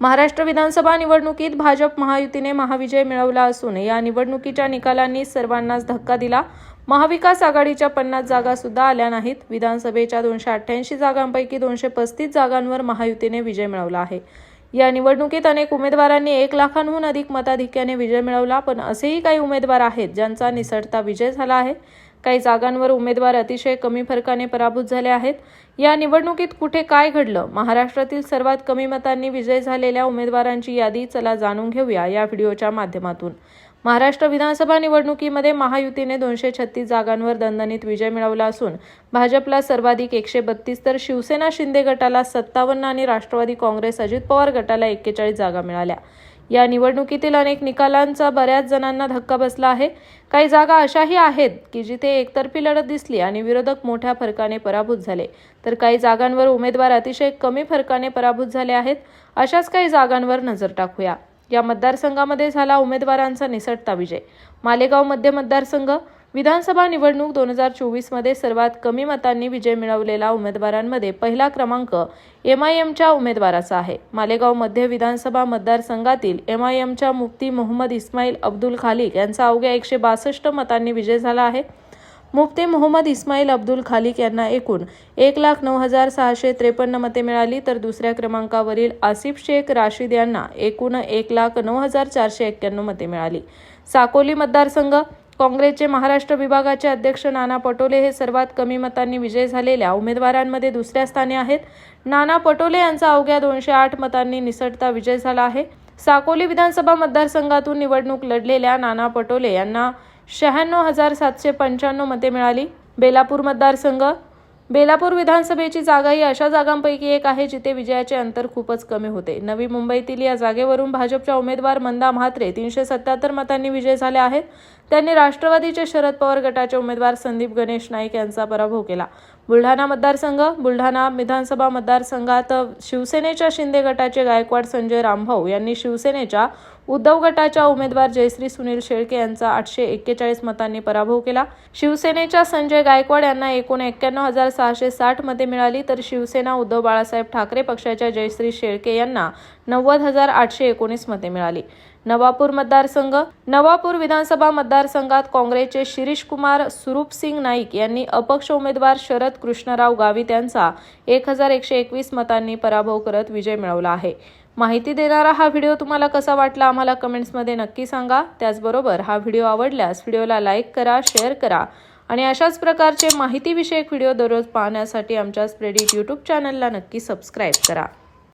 महाराष्ट्र विधानसभा निवडणुकीत भाजप महायुतीने महाविजय मिळवला असून या निवडणुकीच्या निकालांनी सर्वांनाच धक्का दिला. महाविकास आघाडीच्या पन्नास जागा सुद्धा आल्या नाहीत. विधानसभेच्या दोनशे अठ्ठ्याऐंशी जागांपैकी दोनशे पस्तीस जागांवर महायुतीने विजय मिळवला आहे. या निवडणुकीत अनेक उमेदवारांनी एक लाखांहून अधिक मताधिक्याने विजय मिळवला पण असेही काही उमेदवार आहेत ज्यांचा निसटता विजय झाला आहे. काही जागांवर उमेदवार अतिशय कमी फरकाने पराभूत झाले आहेत. या निवडणुकीत कुठे काय घडलं? महाराष्ट्रातील सर्वात कमी मतांनी विजय झालेल्या उमेदवारांची यादी चला जाणून घेऊया या व्हिडिओच्या माध्यमातून. महाराष्ट्र विधानसभा निवडणुकीमध्ये महायुतीने दोनशे छत्तीस जागांवर दणदणीत विजय मिळवला असून भाजपला सर्वाधिक एकशे बत्तीस तर शिवसेना शिंदे गटाला सत्तावन्न आणि राष्ट्रवादी काँग्रेस अजित पवार गटाला एक्केचाळीस जागा मिळाल्या. या निवडणुकीतील अनेक निकालांचा बऱ्याच जणांना धक्का बसला आहे. काही जागा अशाही आहेत की जिथे एकतर्फी लढत दिसली आणि विरोधक मोठ्या फरकाने पराभूत झाले. तर काही जागांवर उमेदवार अतिशय कमी फरकाने पराभूत झाले आहेत. अशाच काही जागांवर नजर टाकूया. या मतदारसंघामध्ये झाला उमेदवारांचा निसटता विजय. मालेगाव मध्य मतदारसंघ विधानसभा निवडणूक दोन हजार चोवीसमध्ये सर्वात कमी मतांनी विजय मिळवलेला उमेदवारांमध्ये पहिला क्रमांक एम आय एमच्या उमेदवाराचा आहे. मालेगाव मध्य विधानसभा मतदारसंघातील एम आय एमच्या मुफ्ती मोहम्मद इस्माईल अब्दुल खालिक यांचा अवघ्या एकशे बासष्ट मतांनी विजय झाला आहे. मुफ्ती मोहम्मद इस्माईल अब्दुल खालिक यांना एकूण एक लाख नऊ हजार सहाशे त्रेपन्न मते मिळाली तर दुसऱ्या क्रमांकावरील आसिफ शेख राशीद यांना एकूण एक लाख नऊ हजार चारशे एक्क्याण्णव मते मिळाली. साकोली मतदारसंघ काँग्रेसचे महाराष्ट्र विभागाचे अध्यक्ष नाना पटोले हे सर्वात कमी मतांनी विजय झालेल्या उमेदवारांमध्ये दुसऱ्या स्थानी आहेत. नाना पटोले यांचा अवघ्या दोनशे आठ मतांनी निसटता विजय झाला आहे. साकोली विधानसभा मतदारसंघातून निवडणूक लढलेल्या नाना पटोले यांना शहाण्णव हजार सातशे पंच्याण्णव मते मिळाली. बेलापूर मतदारसंघ बेलापूर विधानसभेची जागा ही अशा जागांपैकी एक आहे जिथे विजयाचे अंतर खूपच कमी होते. नवी मुंबईतील या जागेवरून भाजपच्या उमेदवार मंदा म्हात्रे तीनशे सत्याहत्तर मतांनी विजय झाले आहेत. त्यांनी राष्ट्रवादीचे शरद पवार गटाचे उमेदवार संदीप गणेश नाईक यांचा पराभव केला. बुलढाणा मतदारसंघ बुलढाणा विधानसभा मतदारसंघात शिवसेनेच्या शिंदे गटाचे गायकवाड संजय रामभाऊ यांनी शिवसेनेच्या उद्धव गटाच्या उमेदवार जयश्री सुनील शेळके यांचा आठशे एक्केचाळीस मतांनी पराभव केला. शिवसेनेच्या संजय गायकवाड यांना एकूण एक्क्याण्णव हजार सहाशे साठ मते मिळाली तर शिवसेना उद्धव बाळासाहेब ठाकरे पक्षाच्या जयश्री शेळके यांना नव्वद हजार आठशे एकोणीस मते मिळाली. नवापूर मतदारसंघ. नवापूर विधानसभा मतदारसंघात काँग्रेसचे शिरीष कुमार सुरूपसिंग नाईक यांनी अपक्ष उमेदवार शरद कृष्णराव गावित यांचा एक हजार एकशे एकवीस मतांनी पराभव करत विजय मिळवला आहे. माहिती देणारा हा व्हिडिओ तुम्हाला कसा वाटला आम्हाला कमेंट्समध्ये नक्की सांगा. त्याचबरोबर हा व्हिडिओ आवडल्यास व्हिडिओला लाईक करा शेअर करा आणि अशाच प्रकारचे माहितीविषयक व्हिडिओ दररोज पाहण्यासाठी आमच्या स्प्रेडिट यूट्यूब चॅनलला नक्की सबस्क्राईब करा.